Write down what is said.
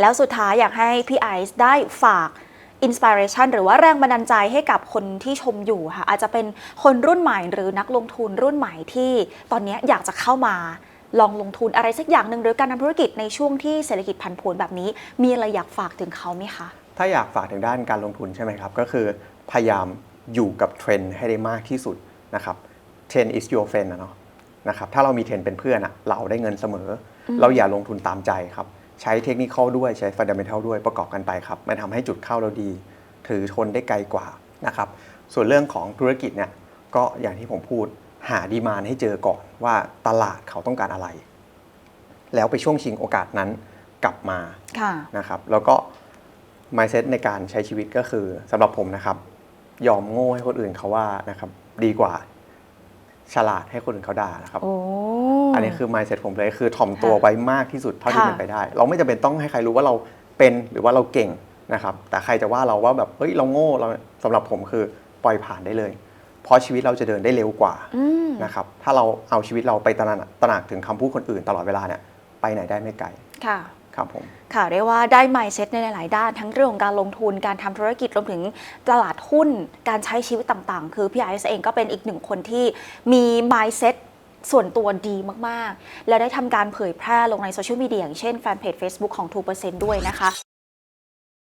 แล้วสุดท้ายอยากให้พี่ไอซ์ได้ฝากอินสปิเรชันหรือว่าแรงบันดาลใจให้กับคนที่ชมอยู่ค่ะอาจจะเป็นคนรุ่นใหม่หรือนักลงทุนรุ่นใหม่ที่ตอนนี้อยากจะเข้ามาลองลงทุนอะไรสักอย่างหนึ่งหรือการทำธุรกิจในช่วงที่เศรษฐกิจผันผวนแบบนี้ มีอะไรอยากฝากถึงเขาไหมคะ ถ้าอยากฝากถึงด้านการลงทุนใช่ไหมครับ ก็คือพยายามอยู่กับเทรนด์ให้ได้มากที่สุดนะครับเทรน is your friend นะเนาะนะครับถ้าเรามีเทรนด์เป็นเพื่อนอะเราได้เงินเสมออเราอย่าลงทุนตามใจครับ ใช้เทคนิคด้วยใช้ฟันเดเมนทัลด้วยประกอบกันไปครับมันทำให้จุดเข้าเราดี ถือทนได้ไกลกว่านะครับส่วนเรื่องของธุรกิจเนี่ยก็อย่างที่ผมพูดหาดีมานให้เจอก่อนว่าตลาดเขาต้องการอะไร แล้วไปช่วงชิงโอกาสนั้นกลับมาค่ะนะครับ แล้วก็ mindset ในการใช้ชีวิตก็คือสำหรับผมนะครับ ยอมโง่ให้คนอื่นเขาว่านะครับ ดีกว่าฉลาดให้คนอื่นเขาด่านะครับโอ้อันนี้คือ mindset ผมเลยคือถ่อมตัวค่ะไว้มากที่สุดเท่าที่ค่ะเป็นไปได้ เราไม่จำเป็นต้องให้ใครรู้ว่าเราเป็นหรือว่าเราเก่งนะครับ แต่ใครจะว่าเราว่าแบบเฮ้ยเราโง่เราสำหรับผมคือปล่อยผ่านได้เลย เพราะชีวิตเราจะเดินได้เร็วกว่าอืมนะครับถ้าเราเอาชีวิตเราไปตระหนักตระหนักถึงคำพูดคนอื่นตลอดเวลาเนี่ยไปไหนได้ไม่ไกลค่ะครับผมค่ะเรียกว่าได้ mindset ในหลาย ๆ ด้าน ทั้งเรื่องของการลงทุนการทำธุรกิจรวมถึงตลาดหุ้นการใช้ชีวิตต่าง ๆ คือพี่ไอซ์เองก็เป็นอีกหนึ่งคนที่มี mindset ส่วนตัวดีมากๆ และได้ทำการเผยแพร่ลงในโซเชียลมีเดียอย่างเช่นแฟนเพจ Facebook ของ 2%ด้วยนะคะ